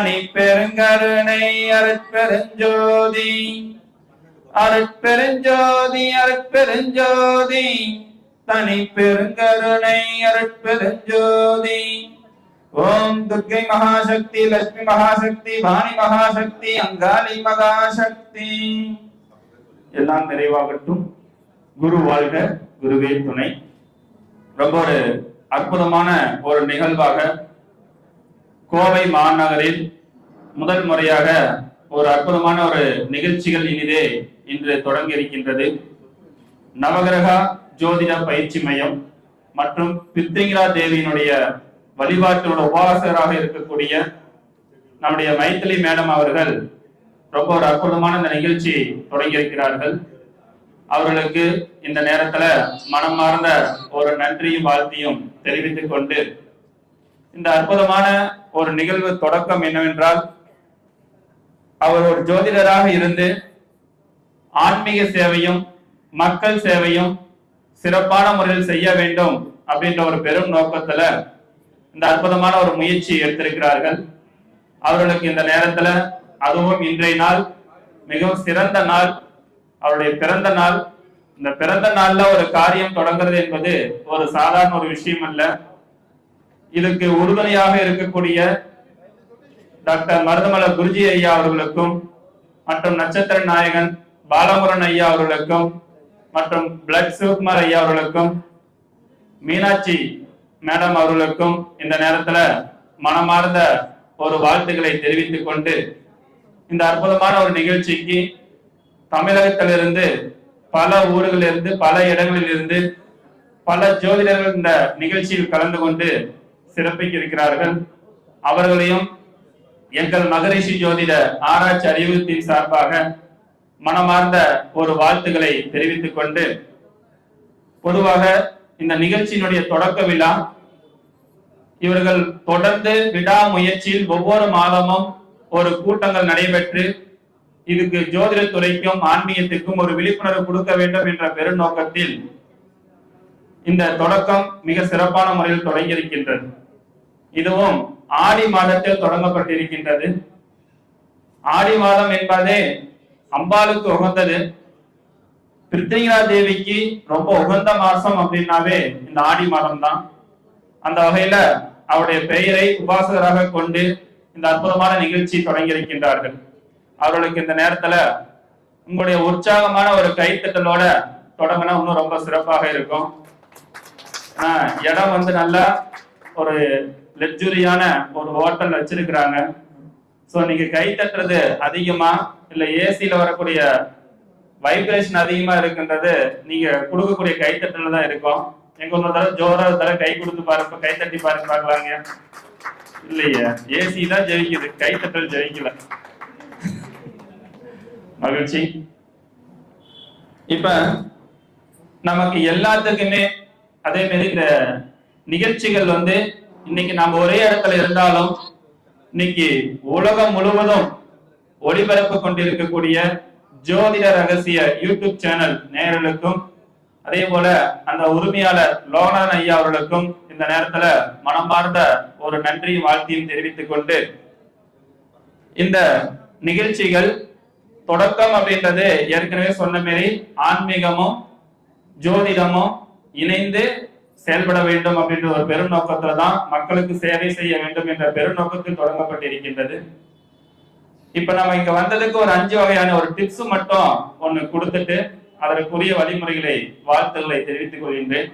மணி பெருங்கருணை அருட்பெருஞ்சோதி. அருட்பெருஞ்சோதி அருட்பெருஞ்சோதி. தனி பெருங்கருணை அருட்பெருஞ்சோதி. ஓம் துர்கை மகாசக்தி லட்சுமி மகாசக்தி வாணி மகாசக்தி அங்காளி மகாசக்தி. எல்லாம் நிறைவாகட்டும். குரு வாழ்க குருவே துணை. ரொம்ப ஒரு அற்புதமான ஒரு நிகழ்வாக கோவை மாநகரில் முதல் முறையாக ஒரு அற்புதமான ஒரு நிகழ்ச்சிகள் இனிதே இன்று தொடங்கி இருக்கின்றது நவகிரகா ஜோதிட பயிற்சி மையம் மற்றும் பித்திங்கிரா தேவியினுடைய வழிபாட்டோட உபாசகராக இருக்கக்கூடிய நம்முடைய மைத்திலி மேடம் அவர்கள் ரொம்ப ஒரு அற்புதமான இந்த நிகழ்ச்சி தொடங்கி இருக்கிறார்கள் அவர்களுக்கு இந்த நேரத்துல மனமார்ந்த ஒரு நன்றியும் வாழ்த்தியும் தெரிவித்துக் கொண்டு இந்த அற்புதமான ஒரு நிகழ்வு தொடக்கம் என்னவென்றால் அவர் ஒரு ஜோதிடராக இருந்து ஆன்மீக சேவையும் மக்கள் சேவையும் சிறப்பான முறையில் செய்ய வேண்டும் அப்படின்ற ஒரு பெரும் நோக்கத்துல இந்த அற்புதமான ஒரு முயற்சி எடுத்திருக்கிறார்கள். அவர்களுக்கு இந்த நேரத்துல அதுவும் இன்றைய நாள் மிகவும் சிறந்த நாள் அவருடைய பிறந்த நாள். இந்த பிறந்த நாள்ல ஒரு காரியம் தொடங்குறது என்பது ஒரு சாதாரண ஒரு விஷயம் அல்ல. இதுக்கு உறுதுணையாக இருக்கக்கூடிய டாக்டர் மருதமல குருஜி ஐயா அவர்களுக்கும் மற்றும் நட்சத்திர நாயகன் பாலமுரன் ஐயா அவர்களுக்கும் மற்றும் பிளட் சிவகுமார் ஐயா அவர்களுக்கும் மீனாட்சி மேடம் அவர்களுக்கும் இந்த நேரத்துல மனமார்ந்த ஒரு வாழ்த்துக்களை தெரிவித்துக் கொண்டு இந்த அற்புதமான ஒரு நிகழ்ச்சிக்கு தமிழகத்திலிருந்து பல ஊர்களிலிருந்து பல இடங்களிலிருந்து பல ஜோதிடர்கள் இந்த நிகழ்ச்சியில் கலந்து கொண்டு சிறப்பிக்க இருக்கிறார்கள். அவர்களையும் எங்கள் மகரிஷி ஜோதிட ஆராய்ச்சி அறிவுத்தின் சார்பாக மனமார்ந்த ஒரு வாழ்த்துக்களை தெரிவித்துக் கொண்டு பொதுவாக இந்த நிகழ்ச்சியினுடைய தொடக்க விழா இவர்கள் தொடர்ந்து விடாமுயற்சியில் ஒவ்வொரு மாதமும் ஒரு கூட்டங்கள் நடைபெற்று இதுக்கு ஜோதிட துறைக்கும் ஆன்மீகத்திற்கும் ஒரு விழிப்புணர்வு கொடுக்க வேண்டும் என்ற பெருநோக்கத்தில் இந்த தொடக்கம் மிக சிறப்பான முறையில் தொடங்கியிருக்கின்றது. இதுவும் ஆடி மாதத்தில் தொடங்கப்பட்டிருக்கின்றது. ஆடி மாதம் என்பதே அம்பாளுக்கு உகந்தது. பிருத்திகா தேவிக்கு ரொம்ப உகந்த மாசம் அப்படின்னாவே இந்த ஆடி மாதம் தான் அந்த வகையில அவருடைய பெயரை உபாசகராக கொண்டு இந்த அற்புதமான நிகழ்ச்சி தொடங்கி இருக்கின்றார்கள் அவர்களுக்கு இந்த நேரத்துல உங்களுடைய உற்சாகமான ஒரு கைத்தட்டலோட தொடங்கினா இன்னும் ரொம்ப சிறப்பாக இருக்கும். இடம் வந்து நல்லா ஒரு லக்ஸுரியான ஒரு ஹோட்டல் வச்சிருக்கிறாங்க. ஸோ நீங்க கை தட்டுறது அதிகமா இல்ல ஏசியில வரக்கூடிய வைப்ரேஷன் அதிகமா இருக்குன்றது நீங்க கொடுக்கக்கூடிய கைத்தட்டல தான் இருக்கும். எங்க ஒரு தடவை ஜோரா தடவை கை கொடுத்து பாருப்ப கை தட்டி பாருங்க பாக்கலாங்க இல்லையே ஏசி தான் ஜெயிக்குது. தட்டல் ஜெயிக்கல. மகிழ்ச்சி. இப்ப நமக்கு எல்லாத்துக்குமே அதே மாதிரி இந்த நிகழ்ச்சிகள் வந்து இன்னைக்கு நம்ம ஒரே இடத்துல இருந்தாலும் இன்னைக்கு உலகம் முழுவதும் ஒளிபரப்பு கொண்டிருக்கக்கூடிய ஜோதிட ரகசிய யூடியூப் சேனல் நேயர்களுக்கும் அதே போல அந்த உரிமையாளர் லோகநாதன் ஐயா அவர்களுக்கும் இந்த நேரத்துல மனமார்ந்த ஒரு நன்றி வாழ்த்தையும் தெரிவித்துக் கொண்டு இந்த நிகழ்ச்சிகள் தொடக்கம் அப்படின்றது ஏற்கனவே சொன்ன மாதிரி ஆன்மீகமும் ஜோதிடமும் இணைந்து செயல்பட வேண்டும் அப்படின்ற ஒரு பெருநோக்கத்துல தான் மக்களுக்கு சேவை செய்ய வேண்டும் என்ற பெரும் நோக்கத்தில் தொடங்கப்பட்டிருக்கின்றது. இப்ப நம்ம இங்க வந்ததுக்கு ஒரு அஞ்சு வகையான ஒரு டிப்ஸ் மட்டும் ஒண்ணு கொடுத்துட்டு அதற்குரிய வழிமுறைகளை வாழ்த்துக்களை தெரிவித்துக் கொள்கின்றேன்.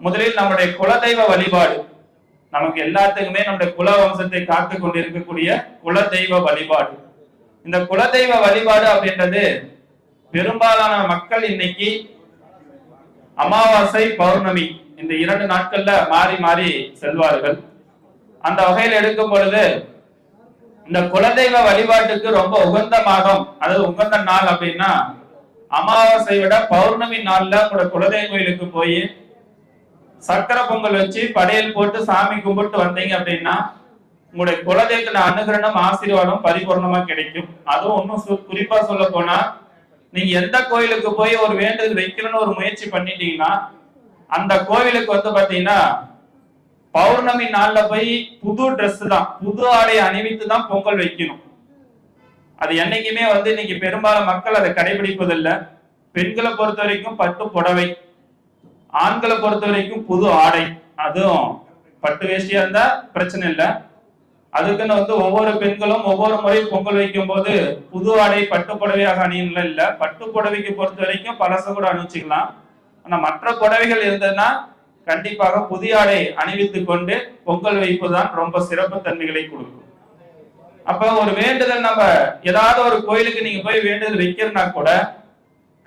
முதலில் நம்முடைய குலதெய்வ வழிபாடு. நமக்கு எல்லாத்துக்குமே நம்முடைய குல வம்சத்தை காத்து கொண்டிருக்கக்கூடிய குலதெய்வ வழிபாடு. இந்த குலதெய்வ வழிபாடு அப்படின்றது பெரும்பாலான மக்கள் இன்னைக்கு அமாவாசை பௌர்ணமி. இந்த இரண்டு நாட்கள்ல மாறி மாறி செல்வார்கள். அந்த வகையில் எடுக்கும் பொழுது இந்த குலதெய்வ வழிபாட்டுக்கு ரொம்ப உகந்த மாதம் அதாவது உகந்த நாள் அப்படின்னா அமாவாசை விட பௌர்ணமி நாள்ல கூட குலதெய்வ கோயிலுக்கு போய் சக்கரை பொங்கல் வச்சு படையல் போட்டு சாமி கும்பிட்டு வந்தீங்க அப்படின்னா உங்களுடைய குலதெய்வத்துல அனுகிரணம் ஆசீர்வாதம் பரிபூர்ணமா கிடைக்கும். அதுவும் இன்னும் சு- குறிப்பா சொல்ல போனா நீங்க எந்த கோயிலுக்கு போய் ஒரு வேண்டுதல் வைக்கணும்னு ஒரு முயற்சி பண்ணிட்டீங்கன்னா அந்த கோவிலுக்கு வந்து பாத்தீங்கன்னா பௌர்ணமி நாள்ல போய் புது Dress தான் புது ஆடை அணிவித்து தான் பொங்கல் வைக்கணும். அது என்னைக்குமே வந்து இன்னைக்கு பெரும்பாலும் மக்கள் அதை கடைபிடிப்பதில்லை. பெண்களை பொறுத்த வரைக்கும் பட்டு புடவை ஆண்களை பொறுத்த வரைக்கும் புது ஆடை. அதுவும் பட்டு வேஷ்டியா இருந்தா பிரச்சனை இல்லை. அதுக்குன்னு வந்து ஒவ்வொரு பெண்களும் ஒவ்வொரு முறை பொங்கல் வைக்கும் போது புது ஆடை பட்டு புடவையாக அணியல இல்ல பட்டு புடவைக்கு பொறுத்த வரைக்கும் பழச கூட அணிவிச்சுக்கலாம் ஆனா மற்ற புடவைகள் இருந்ததுன்னா கண்டிப்பாக புதிய ஆடை அணிவித்துக் கொண்டு பொங்கல் வைப்பதுதான் ரொம்ப சிறப்பு தன்மைகளை கொடுக்கும். அப்ப ஒரு வேண்டுதல் நம்ம ஏதாவது ஒரு கோயிலுக்கு நீங்க போய் வேண்டுதல் வைக்கிறனா கூட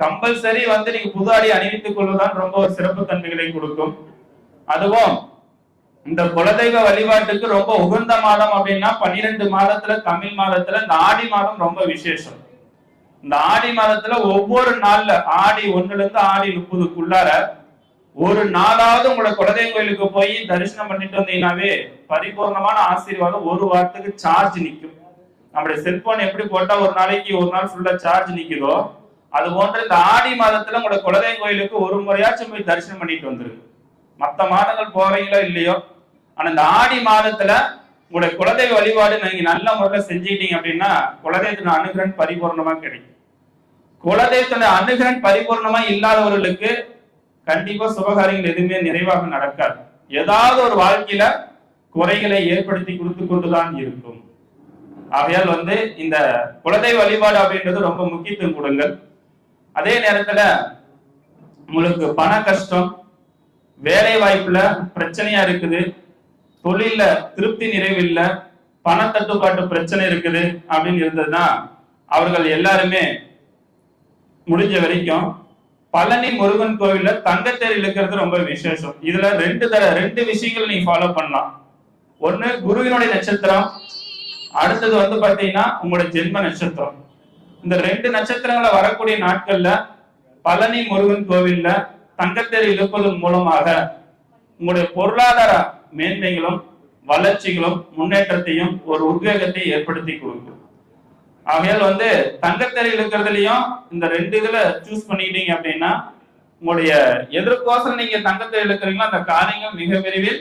கம்பல்சரி வந்து நீங்க புது ஆடை அணிவித்துக் கொள்வதுதான் ரொம்ப ஒரு சிறப்பு தன்மைகளை கொடுக்கும். அதுவும் இந்த குலதெய்வ வழிபாட்டுக்கு ரொம்ப உகந்த மாதம் அப்படின்னா பன்னிரெண்டு மாதத்துல தமிழ் மாதத்துல இந்த ஆடி மாதம் ரொம்ப விசேஷம். இந்த ஆடி மாதத்துல ஒவ்வொரு நாள்ல ஆடி ஒண்ணுல இருந்து ஆடி முப்பதுக்குள்ளார ஒரு நாளாவது உங்களை குலதெய்வ கோயிலுக்கு போய் தரிசனம் பண்ணிட்டு வந்தீங்கன்னாவே பரிபூர்ணமான ஆசீர்வாதம் ஒரு வாரத்துக்கு சார்ஜ் நிற்கும் நம்முடைய செல்போன் எப்படி போட்டா ஒரு நாளைக்கு ஒரு நாள் ஃபுல்லா சார்ஜ் நிக்குதோ அது போன்ற இந்த ஆடி மாதத்துல உங்களோட குலதெய்வ கோயிலுக்கு ஒரு முறையாச்சும் போய் தரிசனம் பண்ணிட்டு வந்துருக்கு மற்ற மாதங்கள் போறீங்களோ இல்லையோ ஆனா இந்த ஆடி மாதத்துல உங்களுடைய குலதெய்வ வழிபாடு நீங்க நல்ல முறையில செஞ்சுக்கிட்டீங்க அப்படின்னா குலதெய்வத்தின அனுகிரன் பரிபூர்ணமா கிடைக்கும். குலதெய்வத்தின அனுகிரன் பரிபூர்ணமா இல்லாதவர்களுக்கு கண்டிப்பா சுபகாரியங்கள் எதுவுமே நிறைவாக நடக்காது. ஏதாவது ஒரு வாழ்க்கையில குறைகளை ஏற்படுத்தி கொடுத்து கொண்டுதான் இருக்கும். ஆகையால் வந்து இந்த குலதெய்வ வழிபாடு அப்படின்றது ரொம்ப முக்கியத்துவம் கொடுங்கள். அதே நேரத்துல உங்களுக்கு பண கஷ்டம் வேலை வாய்ப்புல பிரச்சனையா இருக்குது. தொழில்ல திருப்தி நிறைவில்ல பண தட்டுப்பாட்டு பிரச்சனை இருக்குது அப்படின்னு இருந்ததுன்னா அவர்கள் எல்லாருமே முடிஞ்ச வரைக்கும் பழனி முருகன் கோவில்ல தங்கத்தேர் இழுக்கிறது ரொம்ப விசேஷம். இதுல ரெண்டு தர ரெண்டு விஷயங்கள் நீங்க ஃபாலோ பண்ணலாம். ஒண்ணு குருவினுடைய நட்சத்திரம். அடுத்தது வந்து பாத்தீங்கன்னா உங்களோட ஜென்ம நட்சத்திரம். இந்த ரெண்டு நட்சத்திரங்களை வரக்கூடிய நாட்கள்ல பழனி முருகன் கோவில்ல தங்கத்தேர் இழுப்பதன் மூலமாக உங்களுடைய பொருளாதார மேன்மைகளும் வளர்ச்சிகளும் முன்னேற்றத்தையும் ஒரு உத்வேகத்தை ஏற்படுத்தி கொடுக்கும். ஆகையால் வந்து தங்கத்தேர் இருக்கிறதுலயும் இந்த ரெண்டு இதுல சூஸ் பண்ணிக்கிட்டீங்க அப்படின்னா உங்களுடைய எதிர்கோசம் நீங்க தங்கத்தில் இருக்கிறீங்களோ அந்த காரியங்கள் மிக விரைவில்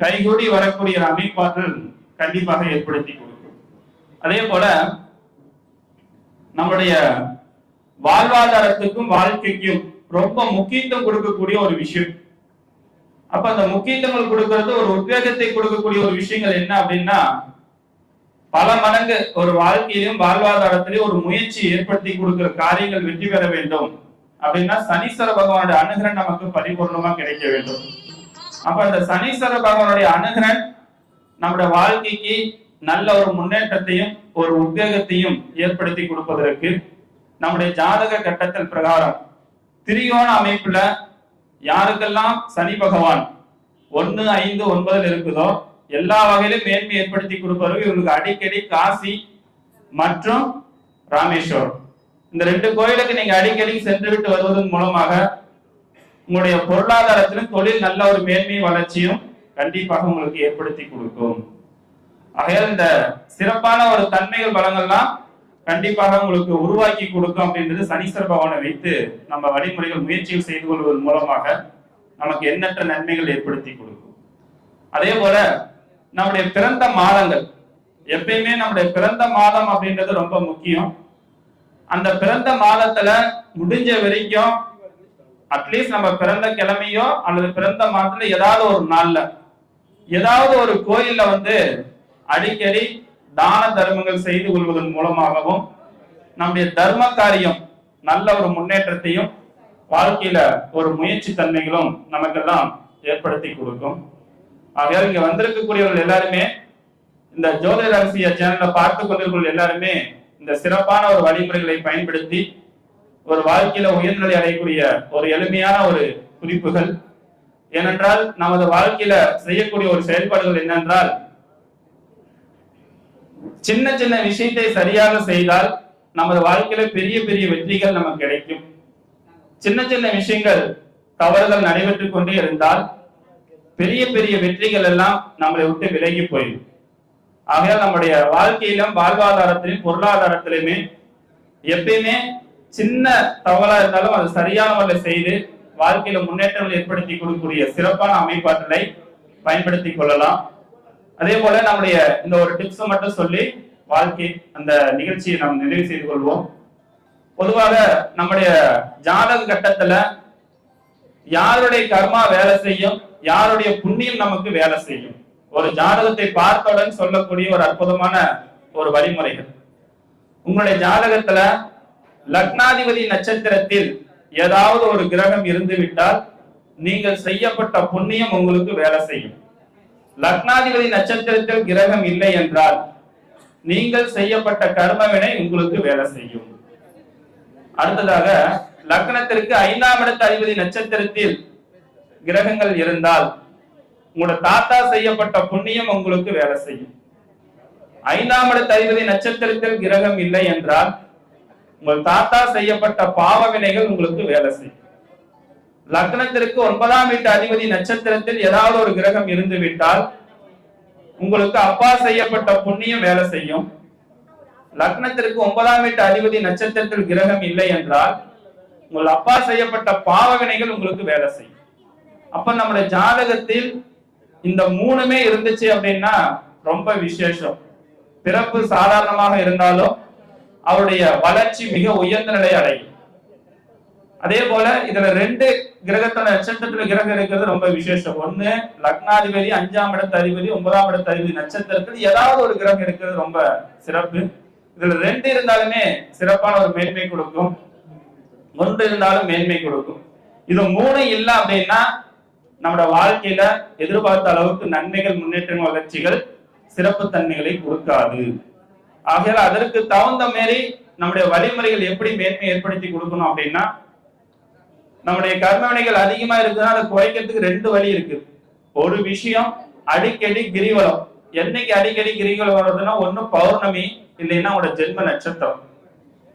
கைகூடி வரக்கூடிய ஒரு அமைப்பாற்றல் கண்டிப்பாக ஏற்படுத்தி கொடுக்கும். அதே போல நம்முடைய வாழ்வாதாரத்துக்கும் வாழ்க்கைக்கும் ரொம்ப முக்கியத்துவம் கொடுக்கக்கூடிய ஒரு விஷயம். அப்ப அந்த முக்கியத்துவம் கொடுக்கிறது ஒரு உத்வேகத்தை கொடுக்கக்கூடிய ஒரு விஷயங்கள் என்ன அப்படின்னா பல மடங்கு ஒரு வாழ்க்கையிலும் வாழ்வாதாரத்திலையும் ஒரு முயற்சி ஏற்படுத்தி கொடுக்கிற காரியங்கள் வெற்றி பெற வேண்டும். அப்படின்னா சனீஸ்வர பகவானுடைய அனுகிரன் நமக்கு பரிபூர்ணமா கிடைக்க வேண்டும். அப்ப அந்த சனீஸ்வர பகவானுடைய அனுகிரன் நம்முடைய வாழ்க்கைக்கு நல்ல ஒரு முன்னேற்றத்தையும் ஒரு உத்வேகத்தையும் ஏற்படுத்தி கொடுப்பதற்கு நம்முடைய ஜாதக கட்டத்தில் பிரகாரம் திரிகோண அமைப்புல யாருக்கெல்லாம் சனி பகவான் ஒன்னு ஐந்து ஒன்பதுல இருக்குதோ எல்லா வகையிலும் மேன்மை ஏற்படுத்தி கொடுப்பவர்கள் இவங்களுக்கு அடிக்கடி காசி மற்றும் ராமேஸ்வரம். இந்த ரெண்டு கோயிலுக்கு நீங்க அடிக்கடி சென்று விட்டு வருவதன் மூலமாக உங்களுடைய பொருளாதாரத்திலும் தொழில் நல்ல ஒரு மேன்மை வளர்ச்சியும் கண்டிப்பாக உங்களுக்கு ஏற்படுத்தி கொடுக்கும். ஆகையால் இந்த சிறப்பான ஒரு தன்மைகள் பலங்கள்லாம் கண்டிப்பாக உங்களுக்கு உருவாக்கி கொடுக்கும் அப்படின்றது சனீஸ்வர பகவானை வைத்து நம்ம வழிமுறைகள் முயற்சிகள் செய்து கொள்வதன் மூலமாக நமக்கு எண்ணற்ற நன்மைகள் ஏற்படுத்தி கொடுக்கும். அதே போல நம்முடைய பிறந்த மாதங்கள் எப்பயுமே நம்முடைய பிறந்த மாதம் அப்படின்றது ரொம்ப முக்கியம். அந்த பிறந்த மாதத்துல முடிஞ்ச வரைக்கும் அட்லீஸ்ட் நம்ம பிறந்த கிழமையோ அல்லது பிறந்த மாதத்துல ஏதாவது ஒரு நாள்ல ஏதாவது ஒரு கோயில்ல வந்து அடிக்கடி தான தர்மங்கள் செய்து கொள்வதன் மூலமாகவும் நம்முடைய தர்ம காரியம் நல்ல ஒரு முன்னேற்றத்தையும் வாழ்க்கையில ஒரு முயற்சி தன்மைகளும் நமக்கெல்லாம் ஏற்படுத்தி கொடுக்கும். ஆகையால் இங்க வந்திருக்கக்கூடியவர்கள் எல்லாருமே இந்த ஜோதி ரகசிய சேனலை பார்த்து கொண்டிருக்கிற எல்லாருமே இந்த சிறப்பான ஒரு வழிமுறைகளை பயன்படுத்தி ஒரு வாழ்க்கையில உயர்நிலை அடையக்கூடிய ஒரு எளிமையான ஒரு குறிப்புகள். ஏனென்றால் நமது வாழ்க்கையில செய்யக்கூடிய ஒரு செயல்பாடுகள் என்னென்றால் சின்ன சின்ன விஷயத்தை சரியாக செய்தால் நமது வாழ்க்கையில பெரிய பெரிய வெற்றிகள் நமக்கு கிடைக்கும். சின்ன சின்ன விஷயங்கள் தவறுகள் நடைபெற்றுக் கொண்டே இருந்தால் பெரிய பெரிய வெற்றிகள் எல்லாம் நம்மளை விட்டு விலகி போயிடும். ஆகையால் நம்முடைய வாழ்க்கையிலும் வாழ்வாதாரத்திலும் பொருளாதாரத்திலுமே எப்பயுமே சின்ன தவறா இருந்தாலும் அது சரியான முறையில் செய்து வாழ்க்கையில முன்னேற்றங்கள் ஏற்படுத்தி கொடுக்கக்கூடிய சிறப்பான அமைப்பாற்றலை பயன்படுத்திக் கொள்ளலாம். அதே போல நம்முடைய இந்த ஒரு டிப்ஸ் மட்டும் சொல்லி வாழ்க்கை அந்த நிகழ்ச்சியை நாம் நிறைவு செய்து கொள்வோம். பொதுவாக நம்முடைய ஜாதக கட்டத்துல யாருடைய கர்மா வேலை செய்யும் யாருடைய புண்ணியம் நமக்கு வேலை செய்யும்? ஒரு ஜாதகத்தை பார்த்தவுடன் சொல்லக்கூடிய ஒரு அற்புதமான ஒரு வழிமுறைகள். உங்களுடைய ஜாதகத்துல லக்னாதிபதி நட்சத்திரத்தில் ஏதாவது ஒரு கிரகம் இருந்து விட்டால் நீங்கள் செய்யப்பட்ட புண்ணியம் உங்களுக்கு வேலை செய்யும். லக்னாதிபதி நட்சத்திரத்தில் கிரகம் இல்லை என்றால் நீங்கள் செய்யப்பட்ட கர்மவினை உங்களுக்கு வேலை செய்யும். அடுத்ததாக லக்னத்திற்கு ஐந்தாம் இடத்து அதிபதி நட்சத்திரத்தில் கிரகங்கள் இருந்தால் உங்களோட தாத்தா செய்யப்பட்ட புண்ணியம் உங்களுக்கு வேலை செய்யும். ஐந்தாம் இடத்து அதிபதி நட்சத்திரத்தில் கிரகம் இல்லை என்றால் உங்கள் தாத்தா செய்யப்பட்ட பாவ வினைகள் உங்களுக்கு வேலை செய்யும். லக்னத்திற்கு ஒன்பதாம் வீட்டு அதிபதி நட்சத்திரத்தில் ஏதாவது ஒரு கிரகம் இருந்து விட்டால் உங்களுக்கு அப்பா செய்யப்பட்ட புண்ணியம் வேலை செய்யும். லக்னத்திற்கு ஒன்பதாம் வீட்டு அதிபதி நட்சத்திரத்தில் கிரகம் இல்லை என்றால் உங்கள் அப்பா செய்யப்பட்ட பாவகனைகள் உங்களுக்கு வேலை செய்யும். அப்ப நம்முடைய ஜாதகத்தில் இந்த மூணுமே இருந்துச்சு அப்படின்னா ரொம்ப விசேஷம். பிறப்பு சாதாரணமாக இருந்தாலும் அவருடைய வளர்ச்சி மிக உயர்ந்த நிலை அடையும். அதே போல இதுல ரெண்டு கிரகத்தோட நட்சத்திரத்துல கிரகம் இருக்கிறது ரொம்ப விசேஷம். ஒண்ணு லக்னாதிபதி அஞ்சாம் இடத்து அதிபதி ஒன்பதாம் இடத்து அதிபதி நட்சத்திரத்தில் ஏதாவது ஒரு கிரகம் இருக்கிறது ரொம்ப சிறப்பு. இதுல ரெண்டு இருந்தாலுமே சிறப்பான ஒரு மேன்மை கொடுக்கும். ஒன்று இருந்தாலும் மேன்மை கொடுக்கும். இது மூணு இல்லை அப்படின்னா நம்மளோட வாழ்க்கையில எதிர்பார்த்த அளவுக்கு நன்மைகள் முன்னேற்றம் வளர்ச்சிகள் சிறப்பு தன்மைகளை கொடுக்காது. ஆகையால் அதற்கு தகுந்த மாரி நம்முடைய வழிமுறைகள் எப்படி மேன்மை ஏற்படுத்தி கொடுக்கணும் அப்படின்னா நம்முடைய கர்மவினைகள் அதிகமா இருக்குன்னா அதை குறைக்கிறதுக்கு ரெண்டு வழி இருக்கு. ஒரு விஷயம் அடிக்கடி கிரிவலம். என்னைக்கு அடிக்கடி கிரிவலம் வர்றதுன்னா ஒண்ணு பௌர்ணமி இல்லைன்னா உங்களோட ஜென்ம நட்சத்திரம்.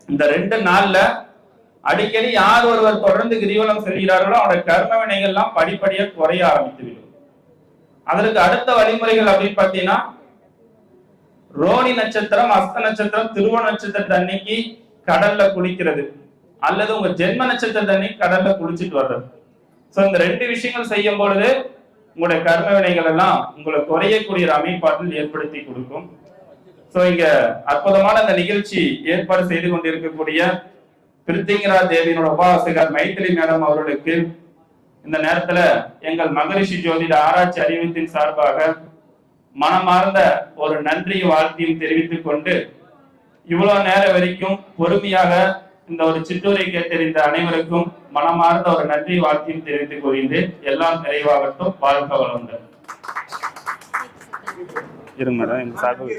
இந்த ரெண்டு நாள்ல அடிக்கடி யார் ஒருவர் தொடர்ந்து கிரிவலம் செல்கிறார்களோ அவருடைய கர்ம வினைகள்லாம் படிப்படியா குறைய ஆரம்பித்து விடும் அதற்கு அடுத்த வழிமுறைகள் அப்படின்னு பாத்தீங்கன்னா ரோனி நட்சத்திரம் அஸ்த நட்சத்திரம் திருவ நட்சத்திரத்தை அன்னைக்கு கடல்ல குளிக்கிறது. அல்லது உங்க ஜென்ம நட்சத்திரத்தை அன்னைக்கு கடல்ல குளிச்சுட்டு வர்றது. சோ இந்த ரெண்டு விஷயங்கள் செய்யும் பொழுது உங்களுடைய கர்ம வினைகள் எல்லாம் உங்களை குறையக்கூடிய அமைப்பாட்டில் ஏற்படுத்தி கொடுக்கும். சோ இங்க அற்புதமான அந்த நிகழ்ச்சி ஏற்பாடு செய்து கொண்டிருக்கக்கூடிய பிரித்திங்கரா தேவியினோட உபாசகர் மைத்திரி மேடம் அவர்களுக்கு இந்த நேரத்துல எங்கள் மகரிஷி ஜோதிட ஆராய்ச்சி அறிவித்தின் சார்பாக மனமார்ந்த ஒரு நன்றி வாழ்த்தையும் தெரிவித்துக் கொண்டு இவ்வளவு நேரம் வரைக்கும் பொறுமையாக இந்த ஒரு சிற்றூரை கேட்டறிந்த அனைவருக்கும் மனமார்ந்த ஒரு நன்றி வாழ்த்தையும் தெரிவித்துக் கொள்கின்றேன். எல்லாம் நிறைவாகட்டும். வாழ்க வளமுடன். இருங்க மேடம் எங்க சார்பாக